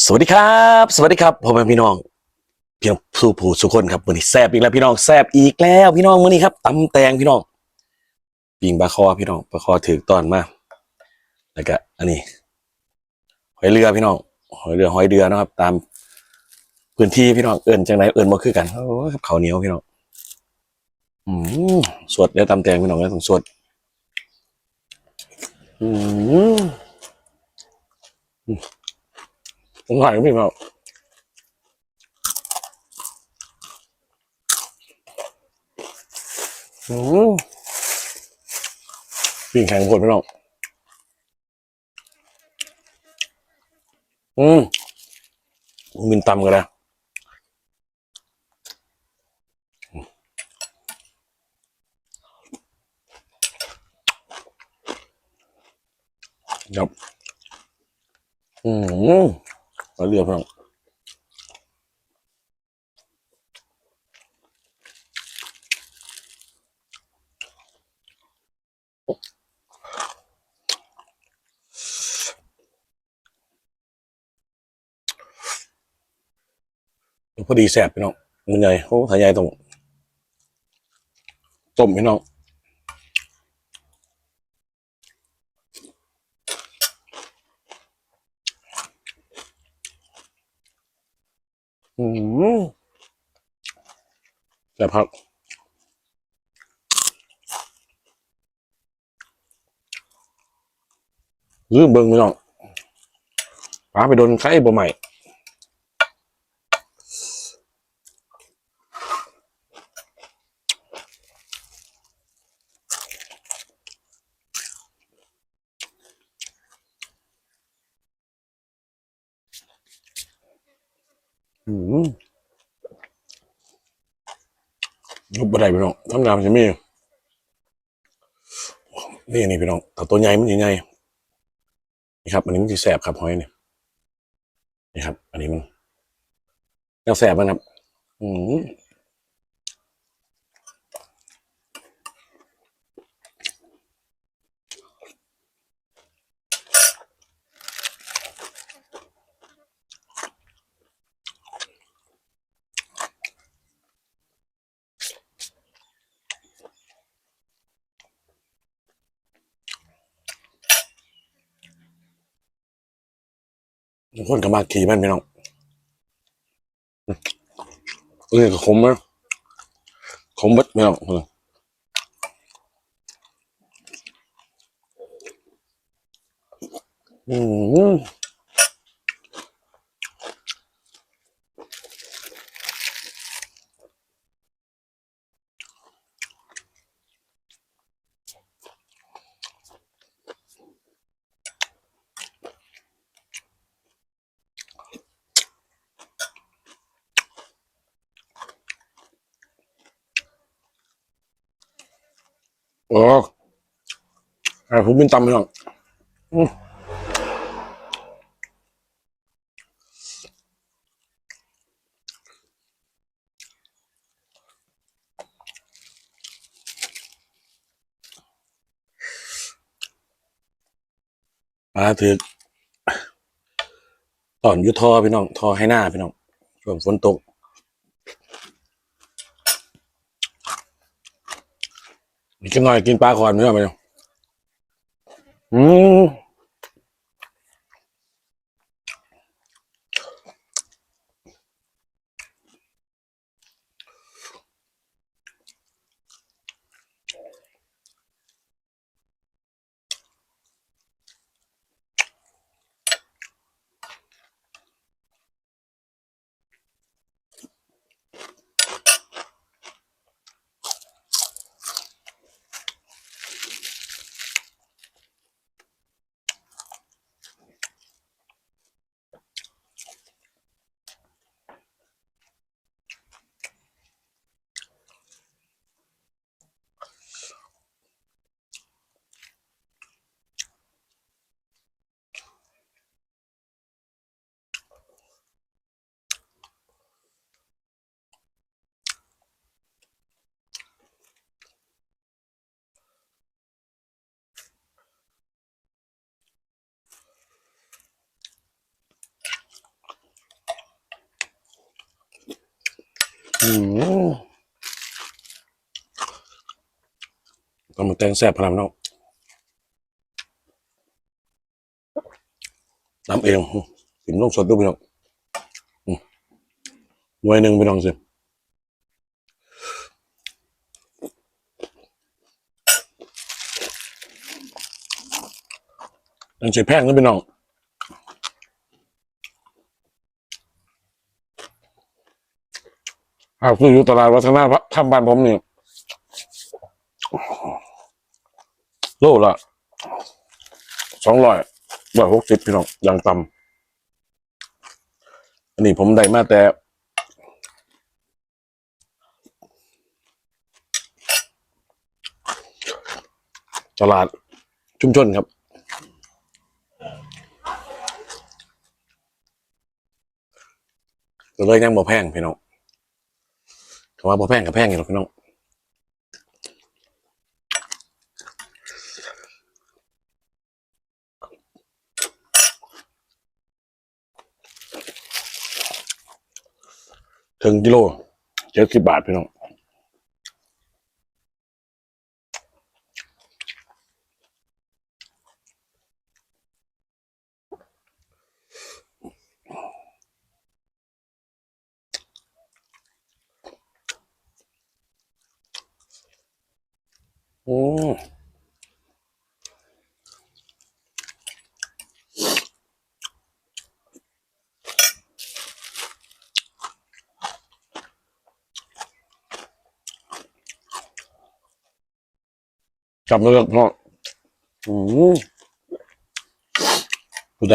สวัสดีครับ สวัสดีครับพ่อแม่พี่น้องพี่น้องผู้ผู้สุคนครับวันนี้แซบอีกแล้วพี่น้องแซบอีกแล้ว พี่น้องมื้อนี้ครับตำแตงพี่น้องปิงปลาคอพี่น้องปลาคอถือตอนมาแล้วก็อันนี้ หอยเรือพี่น้องหอยเรือหอยเรือนะครับ ตามพื้นที่พี่น้องเอิญจังไรเอิญบ่คือกันโอ้ยกับข้าเหนียวพี่น้องอืมสวดเดี๋ยวตำแตงพี่น้องแล้วต้องสวดอืม ผมถ่ายกับพี่มาอืมปิ้งแข็งโคตรพี่น้องอืมมินตำกันนะครับอืม มาเรียบร้อยพอดีแสบพี่น้องมันใหญ่โอ้ถ่ายใหญ่ตรงต้มพี่น้อง อืมแต่พักลืมเบิ่งไม่น้องปลาไปโดนไข่บ่ใหม่ อืมยุบบันไดพี่น้องทำงานใช่ไหมีนี่นี่พี่น้องแต่ตัวใหญ่มันใหญ่นี่ครับ อันนี้มันจะแสบครับหอยนี่นี่ครับ อันนี้มันแนวแสบมันครับ อืม ทุกคนก็มาขี่มันพี่น้องเออก็ขมนะขมบัดพี่น้องอืม โอ้อ่าผมเป็นตำพี่น้องอืมมาถือตอนยุทอพี่น้อง ทอให้หน้าพี่น้องช่วงฝนตก อีกหน่อยกินปลาคอนไม่ได้ไหมเนี่ยอืม ต้องมแตงแซ่บพลังเน้องน้ำเองกินลงสดด้วยพี่น้องหน่วยหนึ่งพี่น้องสิยังใช้แพงนะพี่น้อง หากซื้ออยู่ตลาดวัฒนาทำบ้านผมนี่โลละสองร้อยร้อยหกสิบพี่น้องอย่างต่ำอันนี้ผมได้มาแต่ตลาดชุมชนครับ ก็เลยยังบ่แพงพี่น้อง คำว่าพอแพงกับแพงอยู่หรอกพี่น้องถึงกิโลเจ็ดสิบบาทพี่น้อง อืมจับมือกับพ่ออืมผู้ใด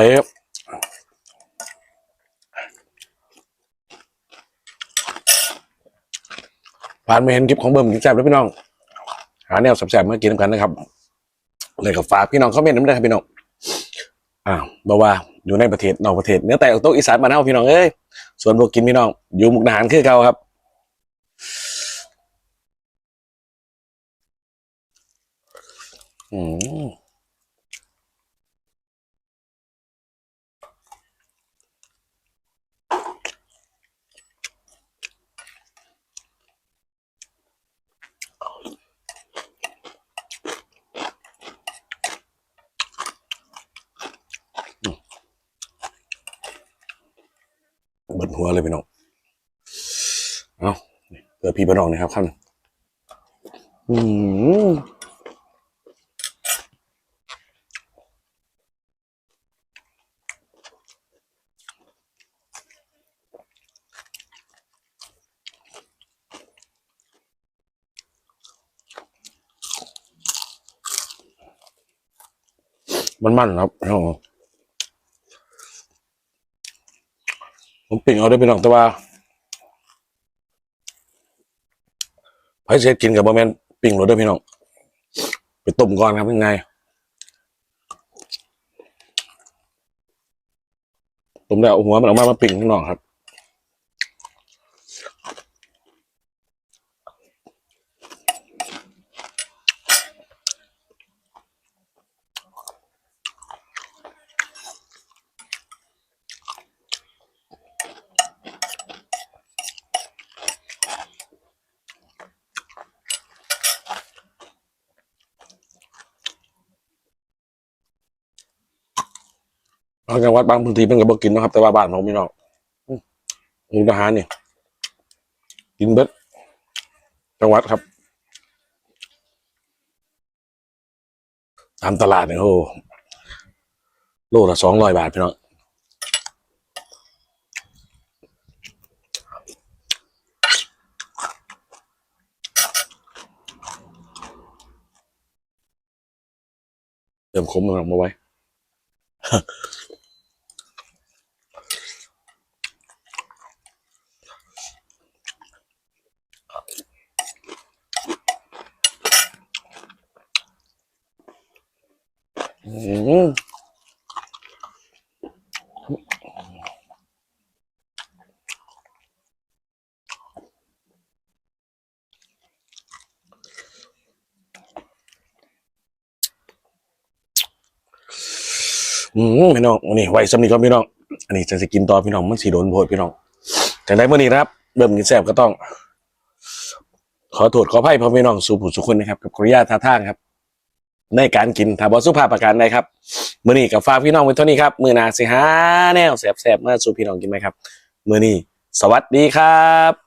ผ่านมาเห็นคลิปของเบิ่มกินแซ่บแล้วพี่น้อง หาแนวแสบๆมากินกันนะครับเลยกับฝากพี่น้องคอมเมนต์น้ำได้ครับพี่น้องอ่าบอกว่าอยู่ในประเทศนอกประเทศเนื้อแต่โต๊ะอีสานมาเน่าพี่น้องเอ้ยส่วนพวกกินพี่น้อง อยู่มุกดาหารคือเก่าครับอืม เบิดหัวเลยพี่น้อง เอาเพื่อพี่พี่น้องนะครับขั้นอืมมันมันครับพี่น้อง ผมปิ่งเอาได้พี่น้องแต่ว่าไพ่เช็ดกินกับบะแมนปิ่งรถด้วยพี่น้อง ไปต้มก่อนครับยังไงต้มแล้วหัวมันออกมามาปิ่งพี่น้องครับางจังหวัดบางพื้นที่เป็นกับบกินนะครับ แต่ว่าบ้านผมพี่น้องอืมหมูทหารนี่กินเบิดจังหวัดครับตามตลาดเนี่ยโอ้โลละสองร้อยบาทพี่น้องเติมขมมันออกมาไว้ อืมพี่น้องวันนี้ไว้สำนีก็พี่น้อง อันนี้จะจะกินต่อพี่น้องมันสีโดนโพดพี่น้องแต่ได้เมื่อนี้นะครับเริ่มกินแซ่บก็ต้อง ขอโทษขออภัยพ่อพี่น้องสู่ผู้สุคนนะครับ กับขออนุญาท่าทางครับ ในการกินถ้าบอสุภาพประการใดครับมื้อนี้กับฟ้าพี่น้องเป็นเท่านี้ครับมื้อหน้าสิหาแนวแซ่บๆมาสู่พี่น้องกินไหมครับมื้อนี้สวัสดีครับ